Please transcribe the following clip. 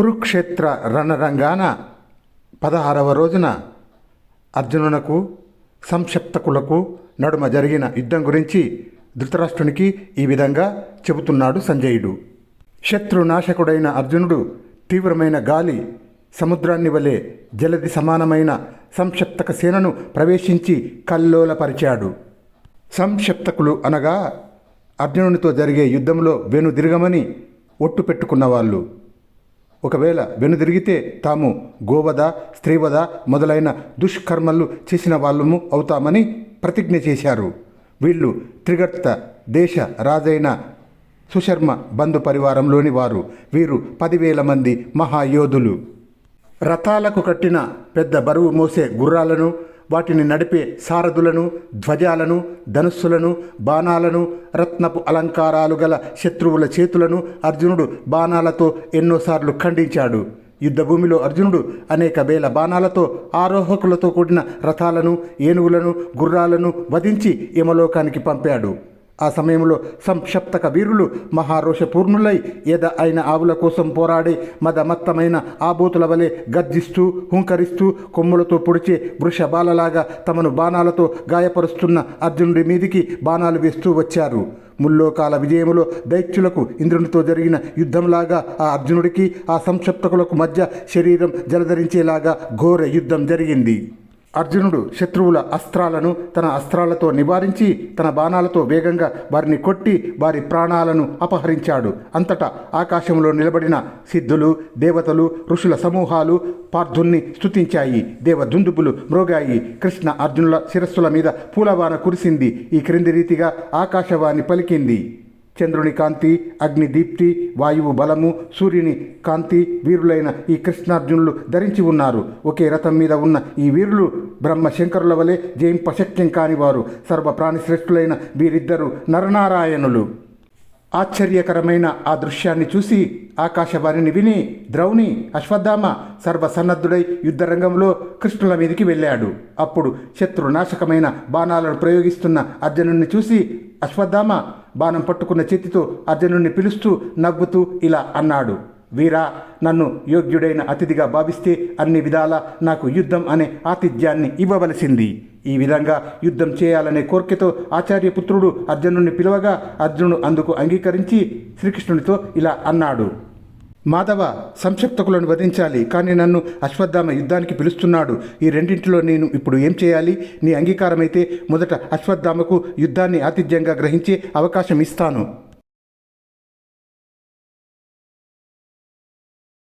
కురుక్షేత్ర రణరంగాన పదహారవ రోజున అర్జునునకు సంక్షప్తకులకు నడుమ జరిగిన యుద్ధం గురించి ధృతరాష్ట్రునికి ఈ విధంగా చెబుతున్నాడు సంజయుడు. శత్రునాశకుడైన అర్జునుడు తీవ్రమైన గాలి సముద్రాన్ని వలె జలది సమానమైన సంక్షప్తక సేనను ప్రవేశించి కల్లోలపరిచాడు. సంక్షప్తకులు అనగా అర్జునునితో జరిగే యుద్ధంలో వెనుదిరగమని ఒట్టు పెట్టుకున్నవాళ్ళు. ఒకవేళ వెనుదిరిగితే తాము గోవధ స్త్రీవధ మొదలైన దుష్కర్మలు చేసిన వాళ్ళము అవుతామని ప్రతిజ్ఞ చేశారు. వీళ్ళు త్రిగర్త దేశ రాజైన సుశర్మ బంధు పరివారంలోని వారు. వీరు పదివేల మంది మహాయోధులు. రథాలకు కట్టిన పెద్ద బరువు మోసే గుర్రాలను వాటిని నడిపే సారథులను ధ్వజాలను ధనుస్సులను బాణాలను రత్నపు అలంకారాలు గల శత్రువుల చేతులను అర్జునుడు బాణాలతో ఎన్నోసార్లు ఖండించాడు. యుద్ధభూమిలో అర్జునుడు అనేక వేల బాణాలతో ఆరోహకులతో కూడిన రథాలను ఏనుగులను గుర్రాలను వధించి యమలోకానికి పంపాడు. ఆ సమయంలో సంక్షప్తక వీరులు మహారోషపూర్ణులై ఎద అయిన ఆవుల కోసం పోరాడే మదమత్తమైన ఆబోతుల వలె గర్జిస్తూ హుంకరిస్తూ కొమ్ములతో పొడిచే వృషబాలలాగా తమను బాణాలతో గాయపరుస్తున్న అర్జునుడి మీదికి బాణాలు వేస్తూ వచ్చారు. ముల్లోకాల విజయములో దైత్యులకు ఇంద్రునితో జరిగిన యుద్ధంలాగా ఆ అర్జునుడికి ఆ సంక్షప్తకులకు మధ్య శరీరం జలధరించేలాగా ఘోర యుద్ధం జరిగింది. అర్జునుడు శత్రువుల అస్త్రాలను తన అస్త్రాలతో నివారించి తన బాణాలతో వేగంగా వారిని కొట్టి వారి ప్రాణాలను అపహరించాడు. అంతటా ఆకాశంలో నిలబడిన సిద్ధులు దేవతలు ఋషుల సమూహాలు పార్థుణ్ణి స్తుతించాయి. దేవదుందుబులు మ్రోగాయి. కృష్ణ అర్జునుల శిరస్సుల మీద పూలవాన కురిసింది. ఈ క్రింది రీతిగా ఆకాశవాణి పలికింది. చంద్రుని కాంతి అగ్ని దీప్తి వాయువు బలము సూర్యుని కాంతి వీరులైన ఈ కృష్ణార్జునులు ధరించి ఉన్నారు. ఒకే రథం మీద ఉన్న ఈ వీరులు బ్రహ్మ శంకరుల వలె జయింపశక్యం కానివారు సర్వ ప్రాణిశ్రేష్ఠులైన వీరిద్దరు నరనారాయణులు. ఆశ్చర్యకరమైన ఆ దృశ్యాన్ని చూసి ఆకాశవాణిని విని ద్రౌణి అశ్వత్థామ సర్వసన్నద్ధుడై యుద్ధరంగంలో కృష్ణుల మీదికి వెళ్ళాడు. అప్పుడు శత్రునాశకమైన బాణాలను ప్రయోగిస్తున్న అర్జునుడిని చూసి అశ్వత్థామ బాణం పట్టుకున్న చేతితో అర్జునుడిని పిలుస్తూ నవ్వుతూ ఇలా అన్నాడు వీరా నన్ను యోగ్యుడైన అతిథిగా భావిస్తే అన్ని విధాలా నాకు యుద్ధం అనే ఆతిథ్యాన్ని ఇవ్వవలసింది. ఈ విధంగా యుద్ధం చేయాలనే కోరికతో ఆచార్యపుత్రుడు అర్జునుడిని పిలవగా అర్జునుడు అందుకు అంగీకరించి శ్రీకృష్ణునితో ఇలా అన్నాడు. మాధవ సంక్షిప్తకులను వధించాలి. కానీ నన్ను అశ్వత్థామ యుద్ధానికి పిలుస్తున్నాడు. ఈ రెండింటిలో నేను ఇప్పుడు ఏం చేయాలి? నీ అంగీకారమైతే మొదట అశ్వత్థామకు యుద్ధాన్ని ఆతిథ్యంగా గ్రహించే అవకాశం ఇస్తాను.